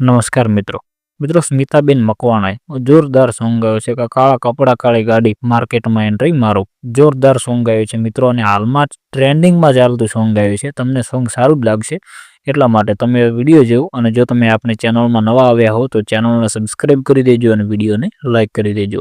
નમસ્કાર મિત્રો. મિત્રો, સ્મિતાબેન મકવાણાએ જોરદાર સોંગ ગાયું છે કે કાળા કપડા કાળી ગાડી માર્કેટમાં એન્ટ્રી મારો. જોરદાર સોંગ ગાયું છે મિત્રો અને હાલમાં ટ્રેન્ડિંગમાં ચાલતું સોંગ ગાયું છે. તમને સોંગ સારું લાગશે. એટલા માટે તમે વીડિયો જોવો અને જો તમે આપણી ચેનલમાં નવા આવ્યા હો તો ચેનલને સબસ્ક્રાઈબ કરી દેજો અને વિડીયોને લાઈક કરી દેજો.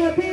to be